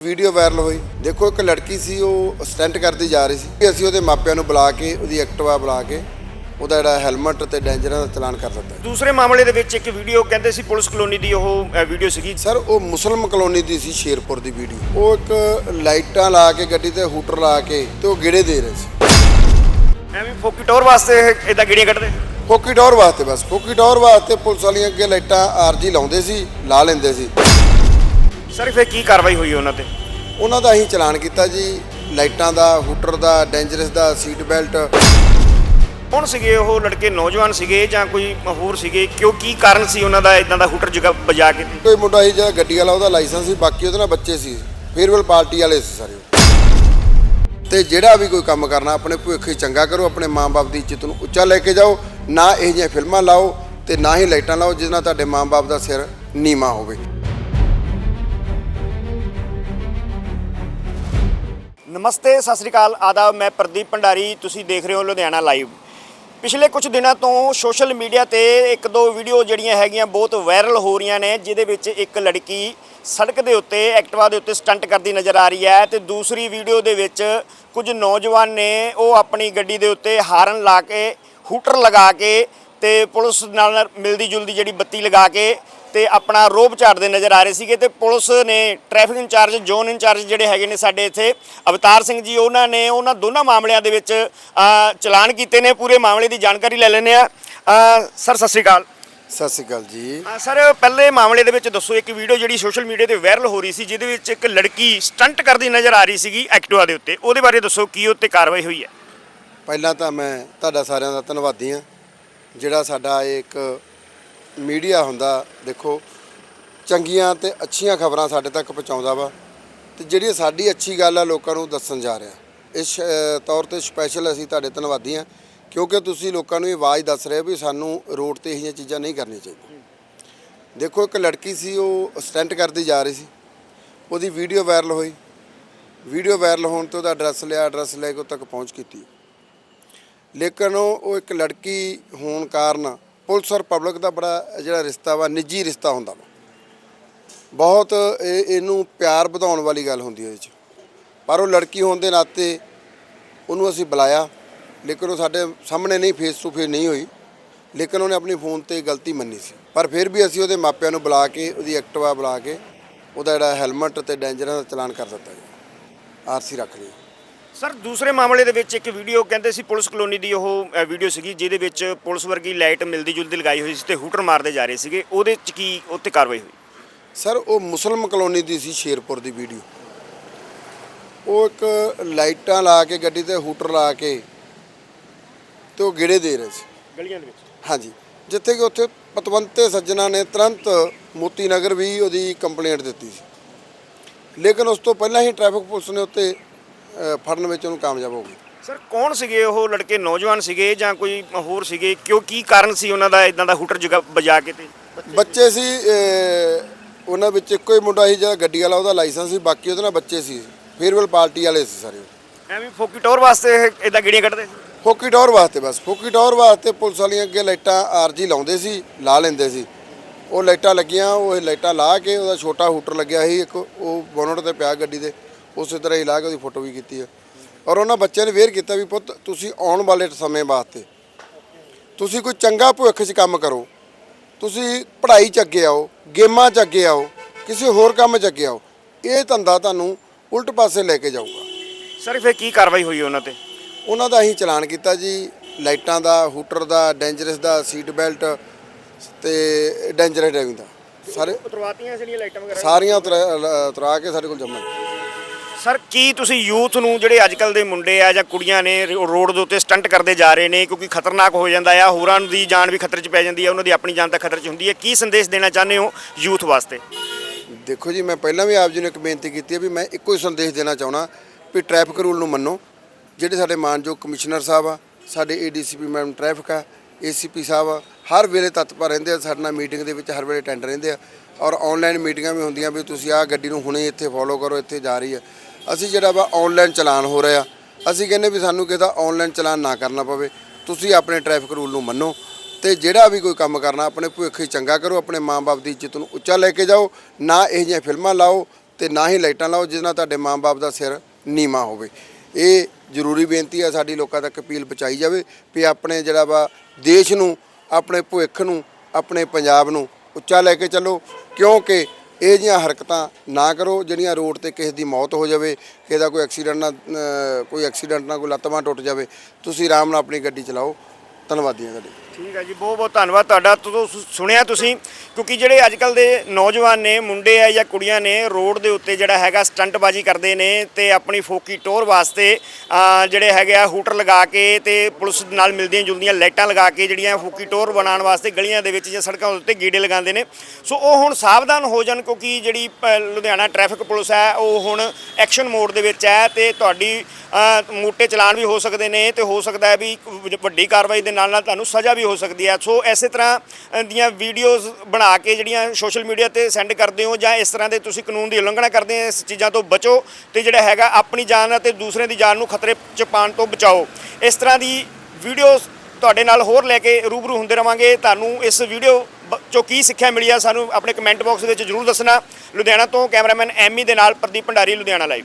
Video viral ਹੋਈ। ਦੇਖੋ ਇੱਕ ਲੜਕੀ ਸੀ ਉਹ ਸਟੈਂਟ ਕਰਦੀ ਜਾ ਰਹੀ ਸੀ। ਅਸੀਂ ਉਹਦੇ ਮਾਪਿਆਂ ਨੂੰ ਬੁਲਾ ਕੇ ਉਹਦੀ ਐਕਟਿਵਾ ਬੁਲਾ ਕੇ ਉਹਦਾ ਜਿਹੜਾ ਹੈਲਮਟ ਤੇ ਡੈਂਜਰਾਂ ਦਾ ਚਲਾਨ ਕਰ ਦਿੱਤਾ। ਦੂਸਰੇ ਮਾਮਲੇ ਦੇ ਵਿੱਚ ਇੱਕ ਵੀਡੀਓ ਕਹਿੰਦੇ ਸੀ ਪੁਲਿਸ ਕਲੋਨੀ ਦੀ ਉਹ ਵੀਡੀਓ ਸੀਗੀ। ਸਰ ਉਹ ਮੁਸਲਮ ਕਲੋਨੀ ਦੀ ਸੀ ਸ਼ੇਰਪੁਰ ਦੀ ਵੀਡੀਓ। ਉਹ ਇੱਕ ਲਾਈਟਾਂ ਲਾ ਕੇ ਗੱਡੀ ਤੇ ਹੂਟਰ ਲਾ ਕੇ ਤੇ ਉਹ ਗਿੜੇ ਦੇ ਰਹੇ ਸੀ। ਐਵੇਂ ਫੋਕੀ ਟੋਰ ਵਾਸਤੇ ਇਦਾਂ ਗੇੜੀਆਂ ਕੱਢਦੇ? ਫੋਕੀ ਟੌਰ ਵਾਸਤੇ ਬਸ। ਫੋਕੀ ਟੌਰ ਵਾਸਤੇ ਪੁਲਿਸ ਵਾਲੀਆਂ ਅੱਗੇ ਲਾਈਟਾਂ ਆਰਜੀ ਲਾਉਂਦੇ ਸੀ ਲਾ ਲੈਂਦੇ ਸੀ। ਸਰ ਫਿਰ ਕੀ ਕਾਰਵਾਈ ਹੋਈ ਉਹਨਾਂ ਤੇ? ਉਹਨਾਂ ਦਾ ਅਸੀਂ ਚਲਾਨ ਕੀਤਾ ਜੀ ਲਾਈਟਾਂ ਦਾ ਹੂਟਰ ਦਾ ਡੈਂਜਰਸ ਦਾ ਸੀਟ ਬੈਲਟ ਕੌਣ ਸੀਗੇ ਉਹ ਲੜਕੇ? ਨੌਜਵਾਨ ਸੀਗੇ ਜਾਂ ਕੋਈ ਹੋਰ ਸੀਗੇ? ਕਿਉਂ ਕੀ ਕਾਰਨ ਸੀ ਉਹਨਾਂ ਦਾ ਇਦਾਂ ਦਾ ਹੂਟਰ ਜਗਾ ਵਜਾ ਕੇ? ਕੋਈ ਮੁੰਡਾ ਸੀ ਜਿਹੜਾ ਗੱਡੀ ਵਾਲਾ ਉਹਦਾ ਲਾਇਸੈਂਸ ਸੀ ਬਾਕੀ ਉਹਦੇ ਨਾਲ ਬੱਚੇ ਸੀ। ਫੇਅਰਵੈਲ ਪਾਰਟੀ ਵਾਲੇ ਸੀ ਸਾਰੇ। ਤੇ ਜਿਹੜਾ ਵੀ ਕੋਈ ਕੰਮ ਕਰਨਾ ਆਪਣੇ ਭਵਿੱਖ ਹੀ ਚੰਗਾ ਕਰੋ ਆਪਣੇ ਮਾਂ-ਬਾਪ ਦੀ ਇੱਜ਼ਤ ਨੂੰ ਉੱਚਾ ਲੈ ਕੇ ਜਾਓ ਨਾ ਇਹ ਜਿਹੀਆਂ ਫਿਲਮਾਂ ਲਾਓ ਤੇ ਨਾ ਹੀ ਲਾਈਟਾਂ ਲਾਓ ਜਿਸ ਨਾਲ ਤੁਹਾਡੇ ਮਾਂ-ਬਾਪ ਦਾ ਸਿਰ ਨੀਵਾ ਹੋਵੇ। ਨਮਸਤੇ, ਸਤਿ ਸ੍ਰੀ ਅਕਾਲ, ਆਦਾਬ, ਮੈਂ ਪ੍ਰਦੀਪ ਭੰਡਾਰੀ, ਤੁਸੀਂ ਦੇਖ ਰਹੇ ਹੋ ਲੁਧਿਆਣਾ ਲਾਈਵ। ਪਿਛਲੇ ਕੁਝ ਦਿਨਾਂ ਤੋਂ ਸੋਸ਼ਲ ਮੀਡੀਆ ਤੇ ਇੱਕ ਦੋ ਵੀਡੀਓ ਜਿਹੜੀਆਂ ਹੈਗੀਆਂ ਬਹੁਤ ਵਾਇਰਲ ਹੋ ਰਹੀਆਂ ਨੇ, ਜਿਹਦੇ ਵਿੱਚ ਇੱਕ ਲੜਕੀ ਸੜਕ ਦੇ ਉੱਤੇ, ਐਕਟਿਵਾ ਦੇ ਉੱਤੇ ਸਟੰਟ ਕਰਦੀ ਨਜ਼ਰ ਆ ਰਹੀ ਹੈ ਤੇ ਦੂਸਰੀ ਵੀਡੀਓ ਦੇ ਵਿੱਚ ਕੁਝ ਨੌਜਵਾਨ ਨੇ ਉਹ ਆਪਣੀ ਗੱਡੀ ਦੇ ਉੱਤੇ ਹਾਰਨ ਲਾ ਕੇ, ਹੂਟਰ ਲਗਾ ਕੇ ਤੇ ਪੁਲਿਸ ਨਾਲ ਮਿਲਦੀ ਜੁਲਦੀ ਜਿਹੜੀ ਬੱਤੀ ਲਗਾ ਕੇ ਤੇ ਆਪਣਾ ਰੋਬ ਝਾੜਦੇ ਨਜ਼ਰ ਆ ਰਹੇ ਸੀਗੇ ਤੇ ਪੁਲਿਸ ਨੇ ਟ੍ਰੈਫਿਕ ਇੰਚਾਰਜ ਜ਼ੋਨ ਇੰਚਾਰਜ ਜਿਹੜੇ ਹੈਗੇ ਨੇ ਸਾਡੇ ਇੱਥੇ ਅਵਤਾਰ ਸਿੰਘ ਜੀ ਉਹਨਾਂ ਨੇ ਉਹਨਾਂ ਦੋਨਾਂ ਮਾਮਲਿਆਂ ਦੇ ਵਿੱਚ ਚਲਾਨ ਕੀਤੇ ਨੇ। ਪੂਰੇ ਮਾਮਲੇ ਦੀ ਜਾਣਕਾਰੀ ਲੈ ਲੈਂਦੇ ਆ ਸਰ ਸਤਿ ਸ੍ਰੀ ਅਕਾਲ। ਸਤਿ ਸ਼੍ਰੀ ਅਕਾਲ ਜੀ। ਸਰ ਪਹਿਲੇ ਮਾਮਲੇ ਦੇ ਵਿੱਚ ਦੱਸੋ ਇੱਕ ਵੀਡੀਓ ਜਿਹੜੀ ਸੋਸ਼ਲ ਮੀਡੀਆ ਤੇ ਵਾਇਰਲ ਹੋ ਰਹੀ ਸੀ ਜਿਹਦੇ ਵਿੱਚ ਇੱਕ ਲੜਕੀ ਸਟੰਟ ਕਰਦੀ ਨਜ਼ਰ ਆ ਰਹੀ ਸੀਗੀ ਐਕਟਿਵਾ ਦੇ ਉੱਤੇ। ਉਹਦੇ ਬਾਰੇ ਦੱਸੋ ਕੀ ਉੱਤੇ ਕਾਰਵਾਈ ਹੋਈ ਹੈ? ਪਹਿਲਾਂ ਤਾਂ ਮੈਂ ਤੁਹਾਡਾ ਸਾਰਿਆਂ ਦਾ ਧੰਨਵਾਦੀ ਹਾਂ ਜਿਹੜਾ ਸਾਡਾ ਇੱਕ ਮੀਡੀਆ ਹੁੰਦਾ ਦੇਖੋ ਚੰਗੀਆਂ ਤੇ ਅੱਛੀਆਂ ਖਬਰਾਂ ਸਾਡੇ ਤੱਕ ਪਹੁੰਚਾਉਂਦਾ ਵਾ ਤੇ ਜਿਹੜੀ ਸਾਡੀ ਅੱਛੀ ਗੱਲ ਆ ਲੋਕਾਂ ਨੂੰ ਦੱਸਣ ਜਾ ਰਿਹਾ। ਇਸ ਅ, ਤੌਰ ਤੇ ਸਪੈਸ਼ਲ ਅਸੀਂ ਤੁਹਾਡੇ ਧੰਨਵਾਦੀ ਹਾਂ ਕਿਉਂਕਿ ਤੁਸੀਂ ਲੋਕਾਂ ਨੂੰ ਇਹ ਆਵਾਜ਼ ਦੱਸ ਰਹੇ ਵੀ ਸਾਨੂੰ ਰੋਡ ਤੇ ਇਹੀਆਂ ਚੀਜ਼ਾਂ ਨਹੀਂ ਕਰਨੀਆਂ ਚਾਹੀਦੀਆਂ। ਦੇਖੋ ਇੱਕ ਲੜਕੀ ਸੀ ਉਹ ਸਟੈਂਟ ਕਰਦੀ ਜਾ ਰਹੀ ਸੀ। ਉਹਦੀ ਵੀਡੀਓ ਵਾਇਰਲ ਹੋਈ। ਵੀਡੀਓ ਵਾਇਰਲ ਹੋਣ ਤੋਂ ਉਹਦਾ ਐਡਰੈਸ ਲਿਆ ਐਡਰੈਸ ਲੈ ਕੇ ਉਹ ਤੱਕ ਪਹੁੰਚ ਕੀਤੀ। ਲੇਕਿਨ ਉਹ ਇੱਕ ਲੜਕੀ ਹੋਣ ਕਾਰਨ ਪੁਲਿਸ ਔਰ ਪਬਲਿਕ ਦਾ ਬੜਾ ਜਿਹੜਾ ਰਿਸ਼ਤਾ ਵਾ, ਨਿੱਜੀ ਰਿਸ਼ਤਾ ਹੁੰਦਾ ਵਾ। ਬਹੁਤ ਇਹ, ਇਹਨੂੰ ਪਿਆਰ ਵਧਾਉਣ ਵਾਲੀ ਗੱਲ ਹੁੰਦੀ ਹੈ ਇਹ 'ਚ। ਪਰ ਉਹ ਲੜਕੀ ਹੋਣ ਦੇ ਨਾਤੇ ਉਹਨੂੰ ਅਸੀਂ ਬੁਲਾਇਆ, ਲੇਕਿਨ ਉਹ ਸਾਡੇ ਸਾਹਮਣੇ ਨਹੀਂ ਫੇਸ ਟੂ ਫੇਸ ਨਹੀਂ ਹੋਈ। ਲੇਕਿਨ ਉਹਨੇ ਆਪਣੀ ਫੋਨ ਤੇ ਗਲਤੀ ਮੰਨੀ ਸੀ। ਪਰ ਫਿਰ ਵੀ ਅਸੀਂ ਉਹਦੇ ਮਾਪਿਆਂ ਨੂੰ ਬੁਲਾ ਕੇ, ਉਹਦੀ ਐਕਟਿਵਾ ਬੁਲਾ ਕੇ, ਉਹਦਾ ਜਿਹੜਾ ਹੈਲਮਟ ਤੇ ਡੈਂਜਰਾਂ ਦਾ ਚਲਾਨ ਕਰ ਦਿੱਤਾ ਜੀ ਆਰਸੀ ਰੱਖ ਲਈ। ਸਰ ਦੂਸਰੇ ਮਾਮਲੇ ਦੇ ਵਿੱਚ ਇੱਕ ਵੀਡੀਓ ਕਹਿੰਦੇ ਸੀ ਪੁਲਿਸ ਕਲੋਨੀ ਦੀ ਉਹ ਵੀਡੀਓ ਸੀਗੀ ਜਿਹਦੇ ਵਿੱਚ ਪੁਲਿਸ ਵਰਗੀ ਲਾਈਟ ਮਿਲਦੀ ਜੁਲਦੀ ਲਗਾਈ ਹੋਈ ਸੀ ਤੇ ਹੂਟਰ ਮਾਰਦੇ ਜਾ ਰਹੇ ਸੀਗੇ। ਉਹਦੇ ਚ ਕੀ ਉੱਤੇ ਕਾਰਵਾਈ ਹੋਈ? ਸਰ ਉਹ ਮੁਸਲਮ ਕਲੋਨੀ ਦੀ ਸੀ ਸ਼ੇਰਪੁਰ ਦੀ ਵੀਡੀਓ। ਉਹ ਇੱਕ ਲਾਈਟਾਂ ਲਾ ਕੇ ਗੱਡੀ ਤੇ ਹੂਟਰ ਲਾ ਕੇ ਤੇ ਉਹ ਗਿੜੇ ਦੇ ਰਹੇ ਸੀ। ਗਲੀਆਂ ਦੇ ਵਿੱਚ? ਹਾਂਜੀ। ਜਿੱਥੇ ਕਿ ਉੱਥੇ ਪਤਵੰਤੇ ਸੱਜਣਾ ਨੇ ਤੁਰੰਤ ਮੋਤੀ ਨਗਰ ਵੀ ਉਹਦੀ ਕੰਪਲੇਂਟ ਦਿੱਤੀ ਸੀ। ਲੇਕਿਨ ਉਸ ਤੋਂ ਪਹਿਲਾਂ ਹੀ ਟ੍ਰੈਫਿਕ ਪੁਲਿਸ ਨੇ ਉੱਤੇ ਫੜਨ ਵਿੱਚ ਉਹਨੂੰ ਕਾਮਯਾਬ ਹੋ ਗਈ ਸਰ ਕੌਣ ਸੀਗੇ ਉਹ ਲੜਕੇ? ਨੌਜਵਾਨ ਸੀਗੇ ਜਾਂ ਕੋਈ ਹੋਰ ਸੀਗੇ? ਕਿਉਂ ਕੀ ਕਾਰਨ ਸੀ ਉਹਨਾਂ ਦਾ ਇਦਾਂ ਦਾ ਹੂਟਰ ਜਗਾ ਵਜਾ ਕੇ ਤੇ? ਬੱਚੇ ਸੀ ਉਹਨਾਂ ਵਿੱਚ ਇੱਕੋ ਹੀ ਮੁੰਡਾ ਸੀ ਜਿਹੜਾ ਗੱਡੀ ਵਾਲਾ ਉਹਦਾ ਲਾਇਸੈਂਸ ਸੀ ਬਾਕੀ ਉਹਦੇ ਨਾਲ ਬੱਚੇ ਸੀ। ਫੇਅਰਵੈਲ ਪਾਰਟੀ ਵਾਲੇ ਸੀ ਸਾਰੇ। ਐਵੇਂ ਫੋਕੀ ਟੋਰ ਵਾਸਤੇ ਇਦਾਂ ਗੇੜੀਆਂ ਕੱਢਦੇ ਫੋਕੀ ਟੌਰ ਵਾਸਤੇ ਬਸ। ਫੋਕੀ ਟੌਰ ਵਾਸਤੇ ਪੁਲਿਸ ਵਾਲੀਆਂ ਅੱਗੇ ਲਾਈਟਾਂ ਆਰਜੀ ਲਾਉਂਦੇ ਸੀ ਲਾ ਲੈਂਦੇ ਸੀ। ਉਹ ਲਾਈਟਾਂ ਲੱਗੀਆਂ ਉਹ ਲਾਈਟਾਂ ਲਾ ਕੇ ਉਹਦਾ ਛੋਟਾ ਹੂਟਰ ਲੱਗਿਆ ਸੀ ਇੱਕ ਉਹ ਬੋਨਟ ਤੇ ਪਿਆ ਗੱਡੀ ਦੇ। ਉਸੇ ਤਰ੍ਹਾਂ ਹੀ ਲਾ ਕੇ ਉਹਦੀ ਫੋਟੋ ਵੀ ਕੀਤੀ ਹੈ। ਔਰ ਉਹਨਾਂ ਬੱਚਿਆਂ ਨੇ ਵੇਅਰ ਕੀਤਾ ਵੀ ਪੁੱਤ ਤੁਸੀਂ ਆਉਣ ਵਾਲੇ ਸਮੇਂ ਵਾਸਤੇ ਤੁਸੀਂ ਕੋਈ ਚੰਗਾ ਭਵਿੱਖ 'ਚ ਕੰਮ ਕਰੋ ਤੁਸੀਂ ਪੜ੍ਹਾਈ 'ਚ ਅੱਗੇ ਆਓ ਗੇਮਾਂ 'ਚ ਅੱਗੇ ਆਓ ਕਿਸੇ ਹੋਰ ਕੰਮ 'ਚ ਅੱਗੇ ਆਓ ਇਹ ਧੰਦਾ ਤੁਹਾਨੂੰ ਉਲਟ ਪਾਸੇ ਲੈ ਕੇ ਜਾਊਗਾ। ਸਰ ਫਿਰ ਕੀ ਕਾਰਵਾਈ ਹੋਈ ਉਹਨਾਂ ਤੇ? ਉਹਨਾਂ ਦਾ ਅਸੀਂ ਚਲਾਨ ਕੀਤਾ ਜੀ ਲਾਈਟਾਂ ਦਾ ਹੂਟਰ ਦਾ ਡੈਂਜਰਸ ਦਾ ਸੀਟ ਬੈਲਟ ਤੇ ਡੈਂਜਰਸ ਡਰਾਈਵਿੰਗ ਦਾ। ਸਾਰੇ ਉਤਰਵਾਤੀਆਂ ਜਿਹੜੀਆਂ ਲਾਈਟਾਂ ਵਗੈਰਾ ਸਾਰੀਆਂ ਉਤਰਾ ਉਤਰਾ ਕੇ ਸਾਡੇ ਕੋਲ ਜਮ੍ਹਾਂ ਸਰ ਕੀ ਤੁਸੀਂ ਯੂਥ ਨੂੰ ਜਿਹੜੇ ਅੱਜ ਕੱਲ ਦੇ ਮੁੰਡੇ ਆ ਜਾਂ ਕੁੜੀਆਂ ਨੇ ਰੋ- ਰੋਡ ਦੇ ਉੱਤੇ ਸਟੰਟ ਕਰਦੇ ਜਾ ਰਹੇ ਨੇ ਕਿਉਂਕਿ ਖਤਰਨਾਕ ਹੋ ਜਾਂਦਾ ਆ ਹੋਰਾਂ ਦੀ ਜਾਨ ਵੀ ਖਤਰੇ 'ਚ ਪੈ ਜਾਂਦੀ ਹੈ ਉਹਨਾਂ ਦੀ ਆਪਣੀ ਜਾਨ ਤਾਂ ਖਤਰੇ 'ਚ ਹੁੰਦੀ ਹੈ ਕੀ ਸੰਦੇਸ਼ ਦੇਣਾ ਚਾਹੁੰਦੇ ਹੋ ਯੂਥ ਵਾਸਤੇ? ਦੇਖੋ ਜੀ ਮੈਂ ਪਹਿਲਾਂ ਵੀ ਆਪ ਜੀ ਨੂੰ ਇੱਕ ਬੇਨਤੀ ਕੀਤੀ ਹੈ ਵੀ ਮੈਂ ਇੱਕੋ ਹੀ ਸੰਦੇਸ਼ ਦੇਣਾ ਚਾਹਣਾ ਵੀ ਟ੍ਰੈਫਿਕ ਰੂਲ ਨੂੰ ਮੰਨੋ। ਜਿਹੜੇ ਸਾਡੇ ਮਾਨਯੋਗ ਕਮਿਸ਼ਨਰ ਸਾਹਿਬ ਆ ਸਾਡੇ ਏਡੀਸੀਪੀ ਮੈਡਮ ਟ੍ਰੈਫਿਕ ਆ ਏਸੀਪੀ ਸਾਹਿਬ ਆ, ਹਰ ਵੇਲੇ ਤਤਪਰ ਰਹਿੰਦੇ ਆ ਸਾਡੇ ਨਾਲ ਮੀਟਿੰਗ ਦੇ ਵਿੱਚ ਹਰ ਵੇਲੇ ਅਟੈਂਡ ਰਹਿੰਦੇ ਆ। ਔਰ ਆਨਲਾਈਨ ਮੀਟਿੰਗਾਂ ਵੀ ਹੁੰਦੀਆਂ ਵੀ ਤੁਸੀਂ ਆਹ ਗੱਡੀ ਨੂੰ ਹੁਣੇ ਇੱਥੇ ਫੋਲੋ ਕਰੋ ਇੱਥੇ ਜਾ ਰਹੀ ਹੈ ਅਸੀਂ ਜਿਹੜਾ ਵਾ ਆਨਲਾਈਨ ਚਲਾਨ ਹੋ ਰਿਹਾ। ਅਸੀਂ ਕਹਿੰਦੇ ਵੀ ਸਾਨੂੰ ਕਿਸੇ ਦਾ ਆਨਲਾਈਨ ਚਲਾਨ ਨਾ ਕਰਨਾ ਪਵੇ। ਤੁਸੀਂ ਆਪਣੇ ਟ੍ਰੈਫਿਕ ਰੂਲ ਨੂੰ ਮੰਨੋ ਤੇ ਜਿਹੜਾ ਵੀ ਕੋਈ ਕੰਮ ਕਰਨਾ, ਆਪਣੇ ਭਵਿੱਖ ਹੀ ਚੰਗਾ ਕਰੋ, ਆਪਣੇ ਮਾਂ-ਬਾਪ ਦੀ ਇੱਜ਼ਤ ਨੂੰ ਉੱਚਾ ਲੈ ਕੇ ਜਾਓ, ਨਾ ਇਹ ਜਿਹੀਆਂ ਫਿਲਮਾਂ ਲਾਓ ਤੇ ਨਾ ਹੀ ਲਾਈਟਾਂ ਲਾਓ ਜਿਸ ਨਾਲ ਤੁਹਾਡੇ ਮਾਂ-ਬਾਪ ਦਾ ਸਿਰ ਨੀਵਾ ਹੋਵੇ। ਇਹ ਜ਼ਰੂਰੀ ਬੇਨਤੀ ਆ, ਸਾਡੀ ਲੋਕਾਂ ਤੱਕ ਅਪੀਲ ਪਹੁੰਚਾਈ ਜਾਵੇ ਵੀ ਆਪਣੇ ਜਿਹੜਾ ਵਾ ਦੇਸ਼ ਨੂੰ, ਆਪਣੇ ਭਵਿੱਖ ਨੂੰ, ਆਪਣੇ ਪੰਜਾਬ ਨੂੰ ਉੱਚਾ ਲੈ ਕੇ ਚੱਲੋ। ਕਿਉਂਕਿ ਇਹ ਜਿਹੀਆਂ ਹਰਕਤਾਂ ਨਾ ਕਰੋ, ਜਿਹੜੀਆਂ ਰੋਡ ਤੇ ਕਿਸੇ ਦੀ ਮੌਤ ਹੋ ਜਾਵੇ, ਕਿਸੇ ਦਾ ਕੋਈ ਐਕਸੀਡੈਂਟ ਨਾ ਕੋਈ ਐਕਸੀਡੈਂਟ ਨਾਲ ਕੋਈ ਲੱਤ ਟੁੱਟ ਜਾਵੇ, ਤੁਸੀਂ ਆਰਾਮ ਨਾਲ ਆਪਣੀ ਗੱਡੀ ਚਲਾਓ। ਧੰਨਵਾਦੀ ਹਾਂ ਤੁਹਾਡੀ। ਠੀਕ ਹੈ ਜੀ ਬਹੁਤ ਬਹੁਤ ਧੰਨਵਾਦ ਤੁਹਾਡਾ। ਤੋਂ ਸੁਣਿਆ ਤੁਸੀਂ ਕਿਉਂਕਿ ਜਿਹੜੇ ਅੱਜ ਕੱਲ ਦੇ ਨੌਜਵਾਨ ਨੇ ਮੁੰਡੇ ਆ ਜਾਂ ਕੁੜੀਆਂ ਨੇ ਰੋਡ ਦੇ ਉੱਤੇ ਜਿਹੜਾ ਹੈਗਾ ਸਟੰਟਬਾਜ਼ੀ ਕਰਦੇ ਨੇ ਤੇ ਆਪਣੀ ਫੋਕੀ ਟੋਰ ਵਾਸਤੇ ਜਿਹੜੇ ਹੈਗੇ ਆ ਹੂਟਰ ਲਗਾ ਕੇ ਤੇ ਪੁਲਿਸ ਨਾਲ ਮਿਲਦੀਆਂ ਜੁਲਦੀਆਂ ਲਾਈਟਾਂ ਲਗਾ ਕੇ ਜਿਹੜੀਆਂ ਫੋਕੀ ਟੋਰ ਬਣਾਉਣ ਵਾਸਤੇ ਗਲੀਆਂ ਦੇ ਵਿੱਚ ਜਾਂ ਸੜਕਾਂ ਉੱਤੇ ਗੀੜੇ ਲਗਾਉਂਦੇ ਨੇ। ਸੋ ਉਹ ਹੁਣ ਸਾਵਧਾਨ ਹੋ ਜਾਣ ਕਿਉਂਕਿ ਜਿਹੜੀ ਅਹ, ਲੁਧਿਆਣਾ ਟ੍ਰੈਫਿਕ ਪੁਲਿਸ ਹੈ ਉਹ ਹੁਣ ਐਕਸ਼ਨ ਮੋਡ ਦੇ ਵਿੱਚ ਹੈ ਤੇ ਤੁਹਾਡੀ ਮੋਟੇ ਚਲਾਨ ਵੀ ਹੋ ਸਕਦੇ ਨੇ ਤੇ ਹੋ ਸਕਦਾ ਹੈ ਵੀ ਵੱਡੀ ਕਾਰਵਾਈ ਦੇ ਨਾਲ ਨਾਲ ਤੁਹਾਨੂੰ ਸਜ਼ਾ ਵੀ ਹੋ ਸਕਦੀ ਹੈ ਸੋ ਐਸੇ ਤਰ੍ਹਾਂ ਦੀਆਂ ਵੀਡੀਓਜ਼ ਬਣਾ ਕੇ ਜਿਹੜੀਆਂ ਸੋਸ਼ਲ ਮੀਡੀਆ ਤੇ ਸੈਂਡ ਕਰਦੇ ਹੋ ਜਾਂ ਇਸ ਤਰ੍ਹਾਂ ਦੇ ਤੁਸੀਂ ਕਾਨੂੰਨ ਦੀ ਉਲੰਘਣਾ ਕਰਦੇ ਹੋ, ਇਸ ਚੀਜ਼ਾਂ ਤੋਂ ਬਚੋ ਤੇ ਜਿਹੜਾ ਹੈਗਾ ਆਪਣੀ ਜਾਨ ਅਤੇ ਦੂਸਰੇ ਦੀ ਜਾਨ ਨੂੰ ਖਤਰੇ 'ਚ ਪਾਉਣ ਤੋਂ ਬਚਾਓ। ਇਸ ਤਰ੍ਹਾਂ ਦੀ ਵੀਡੀਓਜ਼ ਤੁਹਾਡੇ ਨਾਲ ਹੋਰ ਲੈ ਕੇ ਰੂਬਰੂ ਹੁੰਦੇ ਰਵਾਂਗੇ। ਤੁਹਾਨੂੰ ਇਸ ਵੀਡੀਓ ਬ- ਚੋਂ ਕੀ ਸਿੱਖਿਆ ਮਿਲੀ ਆ, ਸਾਨੂੰ ਆਪਣੇ ਕਮੈਂਟ ਬਾਕਸ ਵਿੱਚ ਜਰੂਰ ਦੱਸਣਾ। ਲੁਧਿਆਣਾ ਤੋਂ ਕੈਮਰਾਮੈਨ ਐਮੀ ਦੇ ਨਾਲ ਪ੍ਰਦੀਪ ਭੰਡਾਰੀ, ਲੁਧਿਆਣਾ ਲਾਈਵ